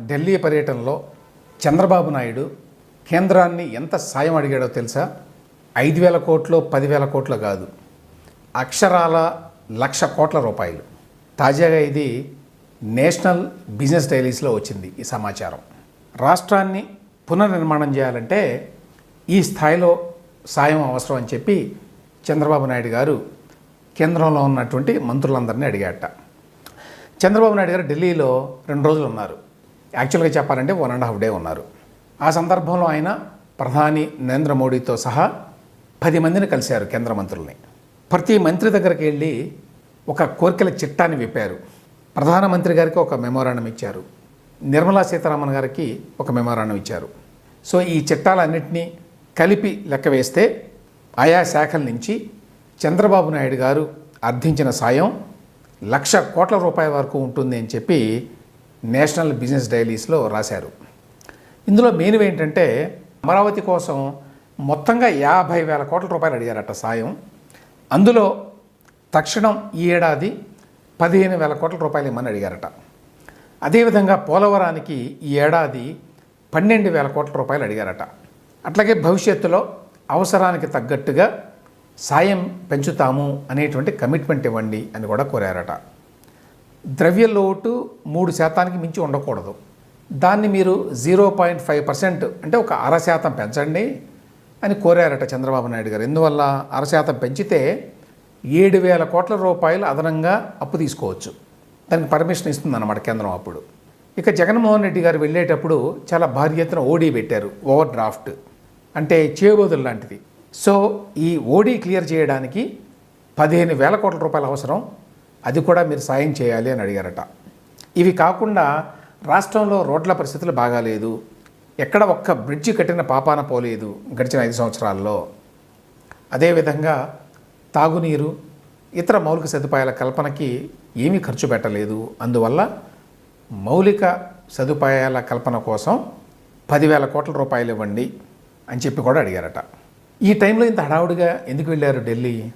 ఢిల్లీ పర్యటనలో చంద్రబాబు నాయుడు కేంద్రాన్ని ఎంత సాయం అడిగాడో తెలుసా? ఐదు వేల కోట్లు పదివేల కోట్లు కాదు. అక్షరాల లక్ష కోట్ల రూపాయలు. తాజాగా ఇది నేషనల్ బిజినెస్ డైలీస్లో వచ్చింది ఈ సమాచారం. రాష్ట్రాన్ని పునర్నిర్మాణం చేయాలంటే ఈ స్థాయిలో సాయం అవసరం అని చెప్పి చంద్రబాబు నాయుడు గారు కేంద్రంలో ఉన్నటువంటి మంత్రులందరినీ అడిగాట. చంద్రబాబు నాయుడు గారు ఢిల్లీలో రెండు రోజులు ఉన్నారు. యాక్చువల్గా చెప్పాలంటే వన్ అండ్ హాఫ్ డే ఉన్నారు. ఆ సందర్భంలో ఆయన ప్రధాని నరేంద్ర మోడీతో సహా పది మందిని కలిశారు కేంద్ర మంత్రుల్ని. ప్రతి మంత్రి దగ్గరికి వెళ్ళి ఒక కోరికల చిట్టాన్ని విప్పారు. ప్రధానమంత్రి గారికి ఒక మెమోరాండం ఇచ్చారు. నిర్మలా సీతారామన్ గారికి ఒక మెమోరాండం ఇచ్చారు. సో ఈ చిట్టాలన్నింటినీ కలిపి లెక్క వేస్తే ఆయా శాఖల నుంచి చంద్రబాబు నాయుడు గారు అర్థించిన సాయం లక్ష కోట్ల రూపాయల వరకు ఉంటుంది అని చెప్పి నేషనల్ బిజినెస్ డైలీస్లో రాశారు. ఇందులో మెయిన్ ఏంటంటే అమరావతి కోసం మొత్తంగా యాభై వేల కోట్ల రూపాయలు అడిగారట సాయం. అందులో తక్షణం ఈ ఏడాది పదిహేను వేల కోట్ల రూపాయలు ఇమ్మని అడిగారట. అదేవిధంగా పోలవరానికి ఈ ఏడాది పన్నెండు వేల కోట్ల రూపాయలు అడిగారట. అట్లాగే భవిష్యత్తులో అవసరానికి తగ్గట్టుగా సాయం పెంచుతాము అనేటువంటి కమిట్మెంట్ ఇవ్వండి అని కూడా కోరారట. ద్రవ్య లోటు మూడు శాతానికి మించి ఉండకూడదు. దాన్ని మీరు జీరో పాయింట్ ఫైవ్ పర్సెంట్ అంటే ఒక అర శాతం పెంచండి అని కోరారట చంద్రబాబు నాయుడు గారు. ఎందువల్ల? అర శాతం పెంచితే ఏడు వేల కోట్ల రూపాయలు అదనంగా అప్పు తీసుకోవచ్చు. దానికి పర్మిషన్ ఇస్తుంది అన్నమాట కేంద్రం అప్పుడు. ఇక జగన్మోహన్ రెడ్డి గారు వెళ్ళేటప్పుడు చాలా భారీ ఎత్తున ఓడీ పెట్టారు ఓవర్ డ్రాఫ్ట్. అంటే చేబోదులు లాంటిది. సో ఈ ఓడీ క్లియర్ చేయడానికి పదిహేను వేల కోట్ల రూపాయలు అవసరం అది కూడా మీరు సాయం చేయాలి అని అడిగారట. ఇవి కాకుండా రాష్ట్రంలో రోడ్ల పరిస్థితులు బాగాలేదు ఎక్కడ ఒక్క బ్రిడ్జి కట్టిన పాపాన పోలేదు గడిచిన ఐదు సంవత్సరాల్లో. అదేవిధంగా తాగునీరు ఇతర మౌలిక సదుపాయాల కల్పనకి ఏమీ ఖర్చు పెట్టలేదు. అందువల్ల మౌలిక సదుపాయాల కల్పన కోసం పదివేల కోట్ల రూపాయలు ఇవ్వండి అని చెప్పి కూడా అడిగారట. ఈ టైంలో ఇంత హడావుడిగా ఎందుకు వెళ్ళారు ఢిల్లీ?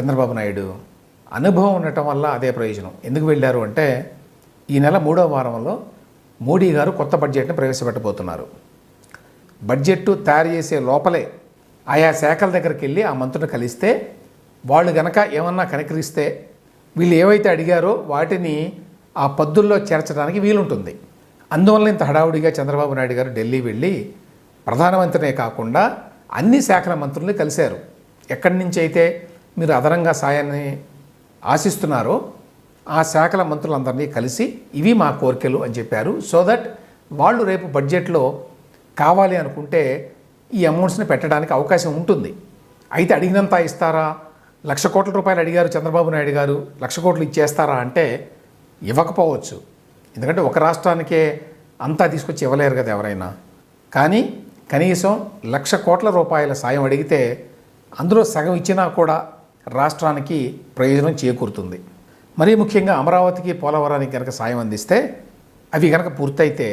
చంద్రబాబు నాయుడు అనుభవం ఉండటం వల్ల అదే ప్రయోజనం. ఎందుకు వెళ్ళారు అంటే ఈ నెల మూడవ వారంలో మోడీ గారు కొత్త బడ్జెట్ని ప్రవేశపెట్టబోతున్నారు. బడ్జెట్ తయారు చేసే లోపలే ఆయా శాఖల దగ్గరికి వెళ్ళి ఆ మంత్రుని కలిస్తే వాళ్ళు గనక ఏమన్నా కనికరిస్తే వీళ్ళు ఏవైతే అడిగారో వాటిని ఆ పద్దుల్లో చేర్చడానికి వీలుంటుంది. అందువల్ల ఇంత హడావుడిగా చంద్రబాబు నాయుడు గారు ఢిల్లీ వెళ్ళి ప్రధానమంత్రినే కాకుండా అన్ని శాఖల మంత్రుల్ని కలిశారు. ఎక్కడి నుంచి అయితే మీరు అదనంగా సాయాన్ని ఆశిస్తున్నారో. ఆ శాఖల మంత్రులందరినీ కలిసి ఇవి మా కోరికలు అని చెప్పారు. సో దట్ వాళ్ళు రేపు బడ్జెట్లో కావాలి అనుకుంటే ఈ అమౌంట్స్ని పెట్టడానికి అవకాశం ఉంటుంది. అయితే అడిగినంత ఇస్తారా? లక్ష కోట్ల రూపాయలు అడిగారు చంద్రబాబు నాయుడు గారు. లక్ష కోట్లు ఇచ్చేస్తారా అంటే ఇవ్వకపోవచ్చు. ఎందుకంటే ఒక రాష్ట్రానికే అంతా తీసుకొచ్చి ఇవ్వలేరు కదా ఎవరైనా. కానీ కనీసం లక్ష కోట్ల రూపాయల సాయం అడిగితే అందులో సగం ఇచ్చినా కూడా రాష్ట్రానికి ప్రయోజనం చేకూరుతుంది. మరీ ముఖ్యంగా అమరావతికి పోలవరానికి కనుక సాయం అందిస్తే అవి కనుక పూర్తయితే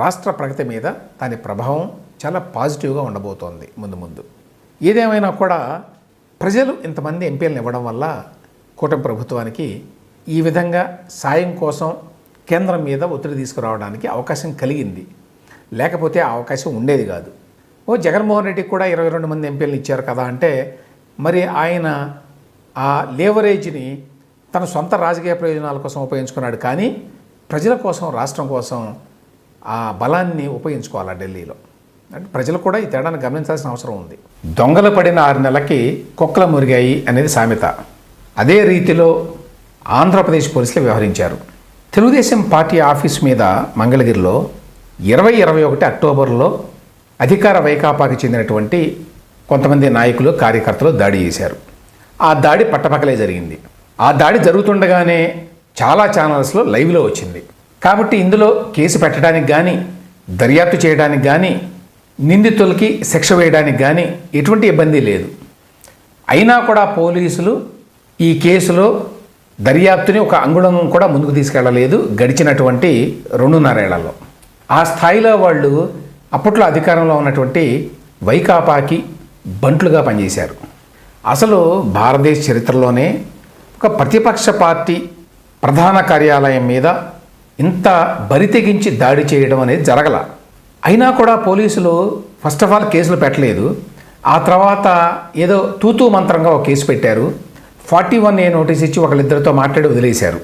రాష్ట్ర ప్రగతి మీద దాని ప్రభావం చాలా పాజిటివ్గా ఉండబోతోంది ముందు ముందు. ఏదేమైనా కూడా ప్రజలు ఇంతమంది ఎంపీలను ఇవ్వడం వల్ల కూటమి ప్రభుత్వానికి ఈ విధంగా సాయం కోసం కేంద్రం మీద ఒత్తిడి తీసుకురావడానికి అవకాశం కలిగింది. లేకపోతే ఆ అవకాశం ఉండేది కాదు. ఓ జగన్మోహన్ రెడ్డికి కూడా ఇరవై రెండు మంది ఎంపీలను ఇచ్చారు కదా అంటే మరి ఆయన ఆ లేవరేజ్ని తన సొంత రాజకీయ ప్రయోజనాల కోసం ఉపయోగించుకున్నాడు. కానీ ప్రజల కోసం రాష్ట్రం కోసం ఆ బలాన్ని ఉపయోగించుకోవాలి ఢిల్లీలో? అంటే ప్రజలు కూడా ఈ తేడాను గమనించాల్సిన అవసరం ఉంది. దొంగలు పడిన ఆరు నెలలకి కుక్కలు మురిగాయి అనేది సామెత. అదే రీతిలో ఆంధ్రప్రదేశ్ పోలీసులు వ్యవహరించారు. తెలుగుదేశం పార్టీ ఆఫీస్ మీద మంగళగిరిలో ఇరవై ఇరవై ఒకటి అక్టోబర్లో అధికార వైకాపాకి చెందినటువంటి కొంతమంది నాయకులు కార్యకర్తలు దాడి చేశారు. ఆ దాడి పట్టపక్కలే జరిగింది. ఆ దాడి జరుగుతుండగానే చాలా ఛానల్స్లో లైవ్లో వచ్చింది. కాబట్టి ఇందులో కేసు పెట్టడానికి కానీ దర్యాప్తు చేయడానికి కానీ నిందితులకి శిక్ష వేయడానికి కానీ ఎటువంటి ఇబ్బంది లేదు. అయినా కూడా పోలీసులు ఈ కేసులో దర్యాప్తుని ఒక అంగుళం కూడా ముందుకు తీసుకెళ్ళలేదు గడిచినటువంటి రెండున్నరేళ్ళలో ఆ స్థాయిలో వాళ్ళు అప్పట్లో అధికారంలో ఉన్నటువంటి వైకాపాకి బంట్లుగా పనిచేశారు. అసలు భారతదేశ చరిత్రలోనే ఒక ప్రతిపక్ష పార్టీ ప్రధాన కార్యాలయం మీద ఇంత బరి తెగించి దాడి చేయడం అనేది జరగల. అయినా కూడా పోలీసులు ఫస్ట్ ఆఫ్ ఆల్ కేసులు పెట్టలేదు. ఆ తర్వాత ఏదో తూతూ మంత్రంగా ఒక కేసు పెట్టారు. ఫార్టీ వన్ ఏ నోటీస్ ఇచ్చి ఒకళ్ళిద్దరితో మాట్లాడి వదిలేశారు.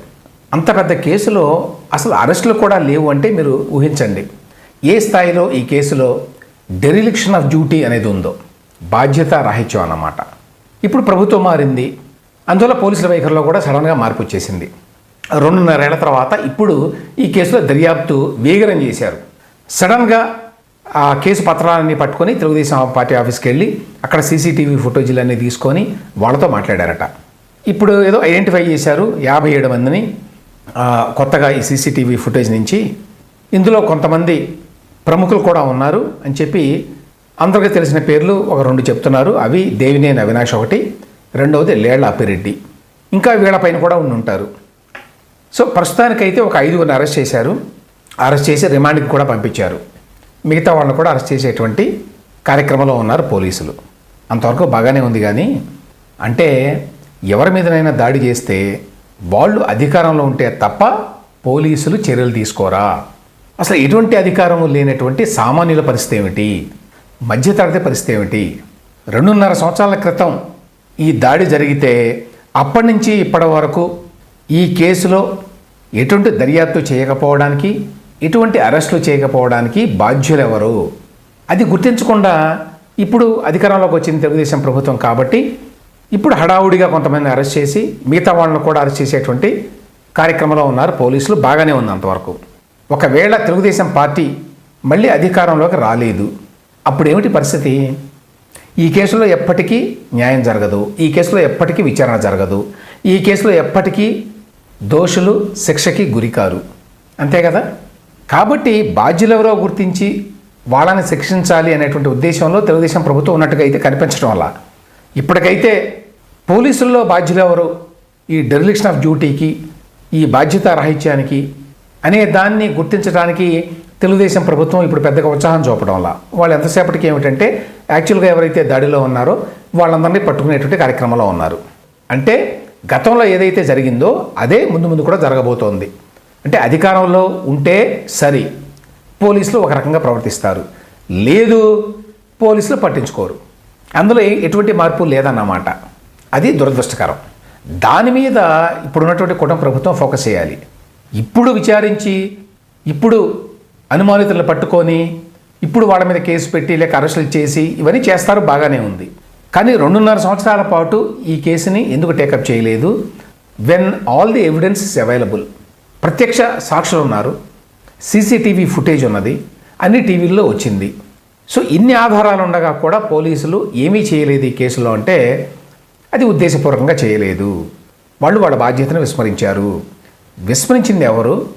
అంత పెద్ద కేసులో అసలు అరెస్టులు కూడా లేవు అంటే మీరు ఊహించండి. ఏ స్థాయిలో ఈ కేసులో డెరిలిక్షన్ ఆఫ్ డ్యూటీ అనేది ఉందో. బాధ్యత రాహిత్యం అన్నమాట. ఇప్పుడు ప్రభుత్వం మారింది. అందువల్ల పోలీసుల వైఖరిలో కూడా సడన్గా మార్పు వచ్చేసింది. రెండున్నరేళ్ళ తర్వాత ఇప్పుడు ఈ కేసులో దర్యాప్తు వేగరం చేశారు. సడన్గా ఆ కేసు పత్రాలన్నీ పట్టుకొని తెలుగుదేశం పార్టీ ఆఫీస్కి వెళ్ళి అక్కడ సీసీటీవీ ఫుటేజీలన్నీ తీసుకొని వాళ్ళతో మాట్లాడారట. ఇప్పుడు ఏదో ఐడెంటిఫై చేశారు యాభై ఏడు మందిని. కొత్తగా ఈ సీసీటీవీ ఫుటేజ్ నుంచి ఇందులో కొంతమంది ప్రముఖులు కూడా ఉన్నారు అని చెప్పి అందరికీ తెలిసిన పేర్లు ఒక రెండు చెప్తున్నారు. అవి దేవినేని అవినాష్ ఒకటి రెండవది లేళ్ళ అప్పిరెడ్డి. ఇంకా వీళ్ళపైన కూడా ఉండి ఉంటారు. సో ప్రస్తుతానికైతే ఒక ఐదుగురిని అరెస్ట్ చేశారు. అరెస్ట్ చేసి రిమాండ్కి కూడా పంపించారు. మిగతా వాళ్ళని కూడా అరెస్ట్ చేసేటువంటి కార్యక్రమంలో ఉన్నారు పోలీసులు. అంతవరకు బాగానే ఉంది కానీ అంటే ఎవరి మీదనైనా దాడి చేస్తే వాళ్ళు అధికారంలో ఉంటే తప్ప పోలీసులు చర్యలు తీసుకోరా? అసలు ఎటువంటి అధికారం లేనటువంటి సామాన్యుల పరిస్థితి ఏమిటి? మధ్యతరగతి పరిస్థితి ఏమిటి? రెండున్నర సంవత్సరాల క్రితం ఈ దాడి జరిగితే అప్పటి నుంచి ఇప్పటి వరకు ఈ కేసులో ఎటువంటి దర్యాప్తు చేయకపోవడానికి ఎటువంటి అరెస్టులు చేయకపోవడానికి బాధ్యులెవరు? అది గుర్తించకుండా ఇప్పుడు అధికారంలోకి వచ్చింది తెలుగుదేశం ప్రభుత్వం కాబట్టి ఇప్పుడు హడావుడిగా కొంతమంది అరెస్ట్ చేసి మిగతా వాళ్ళని కూడా అరెస్ట్ చేసేటువంటి కార్యక్రమంలో ఉన్నారు పోలీసులు బాగానే ఉంది అంతవరకు. ఒకవేళ తెలుగుదేశం పార్టీ మళ్ళీ అధికారంలోకి రాలేదు అప్పుడు ఏమిటి పరిస్థితి? ఈ కేసులో ఎప్పటికీ న్యాయం జరగదు. ఈ కేసులో ఎప్పటికీ విచారణ జరగదు. ఈ కేసులో ఎప్పటికీ దోషులు శిక్షకి గురికారు. అంతే కదా? కాబట్టి బాధ్యులెవరో గుర్తించి వాళ్ళని శిక్షించాలి అనేటువంటి ఉద్దేశంలో తెలుగుదేశం ప్రభుత్వం ఉన్నట్టుగా అయితే కనిపించడం వల్ల. ఇప్పటికైతే పోలీసుల్లో బాధ్యులెవరు? ఈ డెరిలిక్షన్ ఆఫ్ డ్యూటీకి ఈ బాధ్యత రాహిత్యానికి అనే దాన్ని గుర్తించడానికి తెలుగుదేశం ప్రభుత్వం ఇప్పుడు పెద్దగా ఉత్సాహం చూపడం వల్ల వాళ్ళు ఎంతసేపటికి ఏమిటంటే యాక్చువల్గా ఎవరైతే దాడిలో ఉన్నారో వాళ్ళందరినీ పట్టుకునేటువంటి కార్యక్రమంలో ఉన్నారు. అంటే గతంలో ఏదైతే జరిగిందో అదే ముందు ముందు కూడా జరగబోతోంది. అంటే అధికారంలో ఉంటే సరి పోలీసులు ఒక రకంగా ప్రవర్తిస్తారు. లేదు పోలీసులు పట్టించుకోరు. అందులో ఎటువంటి మార్పు లేదన్నమాట. అది దురదృష్టకరం. దాని మీద ఇప్పుడున్నటువంటి కుటుంబ ప్రభుత్వం ఫోకస్ చేయాలి. ఇప్పుడు విచారించి ఇప్పుడు అనుమానితులను పట్టుకొని ఇప్పుడు వాళ్ళ మీద కేసు పెట్టి లేక అరెస్టులు చేసి ఇవన్నీ చేస్తారు బాగానే ఉంది. కానీ రెండున్నర సంవత్సరాల పాటు ఈ కేసుని ఎందుకు టేకప్ చేయలేదు? When all the evidence is available. ప్రత్యక్ష సాక్షులు ఉన్నారు. సీసీటీవీ ఫుటేజ్ ఉన్నది. అన్ని టీవీల్లో వచ్చింది. సో ఇన్ని ఆధారాలు ఉండగా కూడా పోలీసులు ఏమీ చేయలేదు ఈ కేసులో అంటే అది ఉద్దేశపూర్వకంగా చేయలేదు. వాళ్ళు వాళ్ళ బాధ్యతను విస్మరించారు. విస్మరించింది ఎవరు?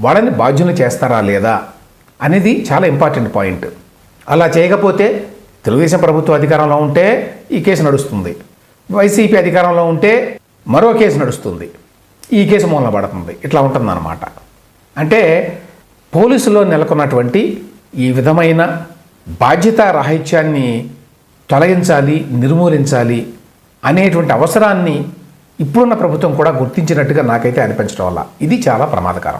వాళ్ళని బాధ్యులు చేస్తారా లేదా? అనేది చాలా ఇంపార్టెంట్ పాయింట్ అలా చేయకపోతే తెలుగుదేశం ప్రభుత్వం అధికారంలో ఉంటే ఈ కేసు నడుస్తుంది. వైసీపీ అధికారంలో ఉంటే మరో కేసు నడుస్తుంది. ఈ కేసు మూలన పడుతుంది. ఇట్లా ఉంటుందన్నమాట. అంటే పోలీసులో నెలకొన్నటువంటి ఈ విధమైన బాధ్యత రాహిత్యాన్ని తొలగించాలి నిర్మూలించాలి అనేటువంటి అవసరాన్ని ఇప్పుడున్న ప్రభుత్వం కూడా గుర్తించినట్టుగా నాకైతే అనిపించడం వల్ల ఇది చాలా ప్రమాదకరం.